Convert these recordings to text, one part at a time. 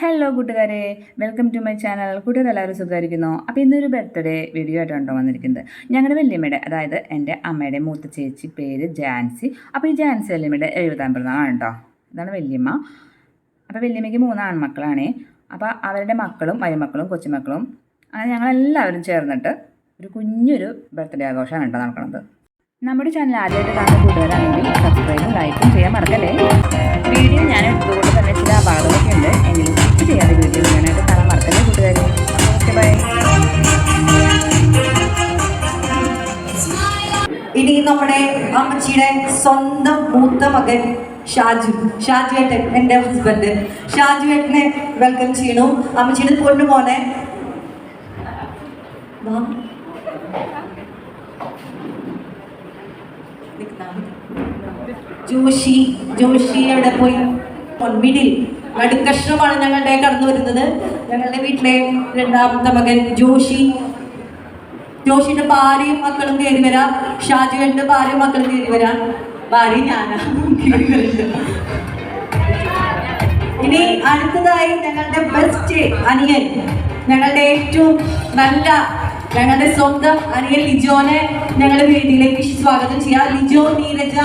Hello കൂട്ടുകാരെ. Welcome to my channel കൂട്ടുകാർ എല്ലാവരും സുഖമായിരിക്കുന്നു. അപ്പോൾ ഇന്നൊരു ബർത്ത്ഡേ വീഡിയോ ആയിട്ടാണ് വന്നിരിക്കുന്നത്. ഞങ്ങളുടെ വല്യമ്മയുടെ അതായത് എന്റെ അമ്മയുടെ മൂത്ത ചേച്ചി പേര് ജാൻസി. അപ്പോൾ ഈ ജാൻസി വല്യമ്മയുടെ എഴുപതാം പിറന്നാളാണ് കേട്ടോ. ഇതാണ് വല്യമ്മ. അപ്പോൾ വല്യമ്മയ്ക്ക് മൂന്ന് ആൺമക്കളാണ്. അപ്പോൾ അവരുടെ മക്കളും മരുമക്കളും കൊച്ചുമക്കളും അങ്ങനെ ഞങ്ങളെല്ലാവരും ചേർന്നിട്ട് ഒരു കുഞ്ഞൊരു ബർത്ത്ഡേ ആഘോഷമാണ് കേട്ടോ നടക്കുന്നത്. നമ്മുടെ ചാനൽ ആദ്യമായിട്ട് കാണുന്ന കൂട്ടുകാരാണെങ്കിൽ സബ്സ്ക്രൈബും ലൈക്കും ചെയ്യാൻ മറക്കല്ലേ? അമ്മച്ചിയുടെ സ്വന്തം മൂത്ത മകൻ ഷാജു. ഷാജു ഏട്ടൻ എന്റെ ഹസ്ബൻഡ് ഷാജു ഏട്ടനെ വെൽക്കം ചെയ്യണു അമ്മച്ചിയുടെ കൊണ്ടുപോനെ. ജോഷി ജോഷി അവിടെ പോയി? പൊൻമിടിൽ നടുക്കഷ്ണമാണ് ഞങ്ങളുടെ കടന്നു വരുന്നത് ഞങ്ങളുടെ വീട്ടിലെ രണ്ടാമത്തെ മകൻ ജോഷി. ജോഷിന്റെ ഭാര്യയും മക്കളും കയറി വരാം. ഷാജുവിന്റെ ഭാര്യയും മക്കളും കയറി വരാം. ഭാര്യ ഞാനാ. ഇനി അടുത്തതായി ഞങ്ങളുടെ ബെസ്റ്റ് അനിയൻ. ഞങ്ങളുടെ ഏറ്റവും നല്ല ഞങ്ങളുടെ സ്വന്തം അനിയൻ ലിജോനെ ഞങ്ങളുടെ വേദിയിലേക്ക് സ്വാഗതം ചെയ്യാം. ലിജോ നീരജ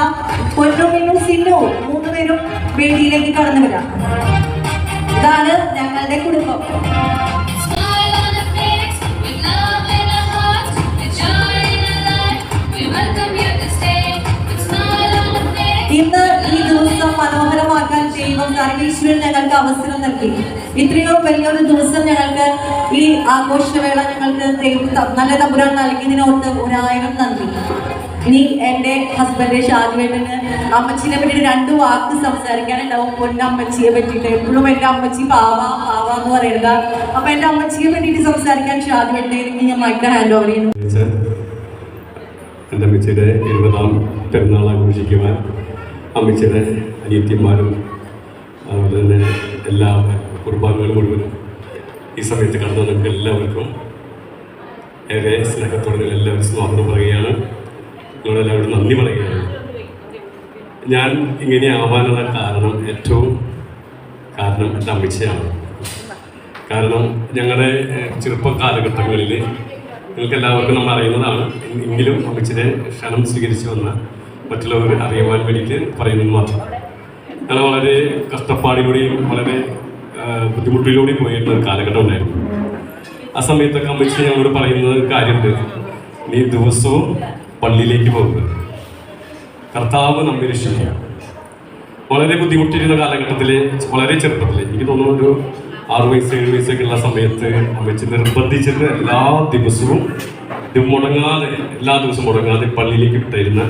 പൊന്നുമിനും സിന്നു മൂന്ന് പേരും വേദിയിലേക്ക് കടന്നു വരാം. ഇതാണ് ഞങ്ങളുടെ കുടുംബം. ഞങ്ങൾക്ക് അവസരം നൽകി. ഇത്രയോ വലിയൊരു ദിവസം ഞങ്ങൾക്ക് ഈ ആഘോഷവേള ഞങ്ങൾക്ക് നല്ല തമ്പുരാൻ നൽകിയതിനോർത്ത് ഒരായിരം നന്ദി. ഇനി എന്റെ ഹസ്ബൻഡ് ഷാജുവേട്ടന് അമ്മച്ചിനെ പറ്റി രണ്ട് വാക്ക് സംസാരിക്കാനുണ്ടാവും. പൊന്നെ അമ്മച്ചിയെ പറ്റിയിട്ട്. എപ്പോഴും എന്റെ അമ്മച്ചി പാവ പാവ എന്ന് പറയുന്നത്. അപ്പൊ എന്റെ അമ്മച്ചിയെ പറ്റിയിട്ട് സംസാരിക്കാൻ ഷാജുവേട്ടനെ എനിക്ക് ഞാൻ മൈക്ക് ഹാൻഡ് ഓവർ ചെയ്യുന്നു എന്റെ അമ്മച്ചിയുടെ എഴുപതാം പെരുന്നാൾ ആഘോഷിക്കുവാൻ അമ്മച്ചിയുടെ അനിയത്തിമാരും അതുപോലെ തന്നെ എല്ലാ കുർബാനകളും മുഴുവനും ഈ സമയത്ത് കടന്നു നമുക്ക് എല്ലാവർക്കും ഏറെ സ്നേഹത്തോടെ എല്ലാവരും സ്വാഗതം പറയുകയാണ്. നിങ്ങളെല്ലാവരും നന്ദി പറയുകയാണ്. ഞാൻ ഇങ്ങനെ ആവാനുള്ള കാരണം ഏറ്റവും കാരണം എന്റെ അമ്മച്ചയാണ്. കാരണം ഞങ്ങളുടെ ചെറുപ്പ കാലഘട്ടങ്ങളിൽ നിങ്ങൾക്ക് എല്ലാവർക്കും നമ്മൾ അറിയുന്നതാണ്. എങ്കിലും അമ്മച്ചിനെ ക്ഷണം സ്വീകരിച്ചു വന്ന മറ്റുള്ളവർ അറിയുവാൻ വേണ്ടിയിട്ട് പറയുന്നത് മാത്രം. അങ്ങനെ വളരെ കഷ്ടപ്പാടിലൂടെയും വളരെ ബുദ്ധിമുട്ടിലൂടെയും പോയിരുന്ന ഒരു കാലഘട്ടം ഉണ്ടായിരുന്നു. ആ സമയത്തൊക്കെ അമ്മച്ചി ഞങ്ങളോട് പറയുന്നത് കാര്യമുണ്ട്. നീ ദിവസവും പള്ളിയിലേക്ക് പോകുക കർത്താവ് നമ്മെ രക്ഷിക്കുക. വളരെ ബുദ്ധിമുട്ടിരുന്ന കാലഘട്ടത്തിൽ വളരെ ചെറുപ്പത്തിൽ എനിക്ക് തോന്നുന്നു ഒരു ആറു വയസ്സ് ഏഴ് വയസ്സൊക്കെ ഉള്ള സമയത്ത് അമ്മച്ചി നിർബന്ധിച്ചിട്ട് എല്ലാ ദിവസവും മുടങ്ങാതെ എല്ലാ ദിവസവും മുടങ്ങാതെ പള്ളിയിലേക്ക് വിട്ടായിരുന്ന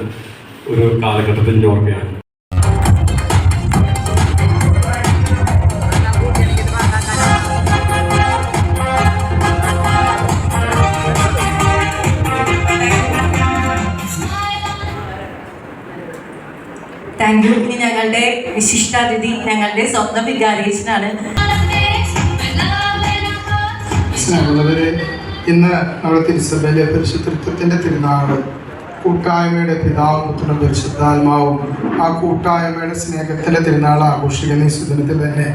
ഒരു കാലഘട്ടത്തിൽ ഞാൻ താങ്ക് യു ഇനി ഞങ്ങളുടെ വിശിഷ്ടാതിഥി ഞങ്ങളുടെ hearts. സ്നേഹമുള്ളവരെ ഇന്ന് നമ്മുടെ തിരുസഭയിലെ പരിശുദ്ധത്വത്തിന്റെ തിരുനാൾ കൂട്ടായ്മയുടെ പിതാവും പുത്രനും പരിശുദ്ധാത്മാവും ആ കൂട്ടായ്മയുടെ സ്നേഹത്തിന്റെ തിരുനാൾ ആഘോഷിക്കുന്ന ഈ സുദിനത്തിൽ തന്നെ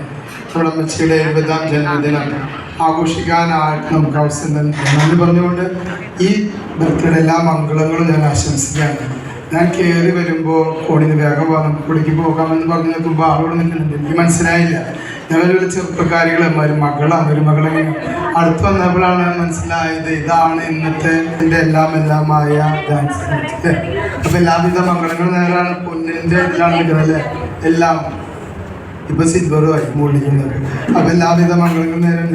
നമ്മുടെ അമ്മച്ചിയുടെ എഴുപതാം ജന്മദിനം ആഘോഷിക്കാനായിട്ട് നമുക്ക് അവസരം നൽകി നന്ദി പറഞ്ഞുകൊണ്ട് ഈ ബർത്ത്ഡേ എല്ലാ മംഗളങ്ങളും ഞാൻ ആശംസിക്കുകയാണ്. ഞാൻ കയറി വരുമ്പോൾ കോടിന് വേഗം പോകാം കുളിക്ക് പോകാമെന്ന് പറഞ്ഞ് നിൽക്കുമ്പോൾ ആളോട് നിൽക്കുന്നുണ്ട് എനിക്ക് മനസ്സിലായില്ല. ഞങ്ങളൊരു ചെറുപ്പക്കാരികൾ ഒരു മകളാണ് ഒരു മകളെ അടുത്ത് വന്നപ്പോഴാണ് മനസ്സിലായത് ഇതാണ് ഇന്നത്തെ ഇതിന്റെ എല്ലാം എല്ലാമായ ഡാൻസ് അപ്പം എല്ലാവിധ മംഗളങ്ങളും നേരാണ്. പൊന്നിന്റെ ഇതിലാണ് നിൽക്കുന്നത് എല്ലാം. ഇപ്പം സിൽവറുമായി മൂടിക്കുന്നത് അപ്പൊ എല്ലാവിധ മംഗളങ്ങളും നേരം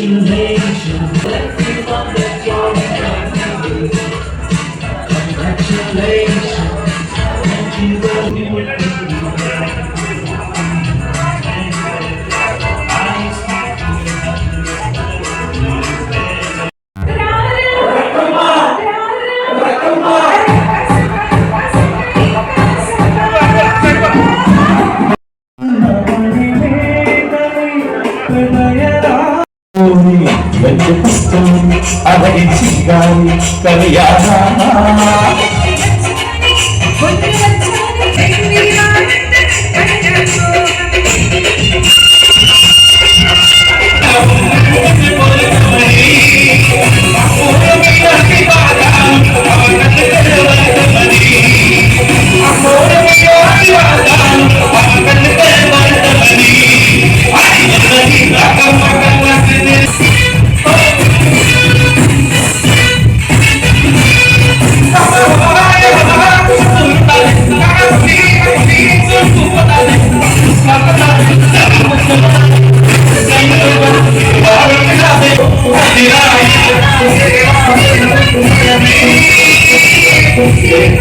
Congratulations, everyone that you're Congratulations. అవరించిందాలి కవియానా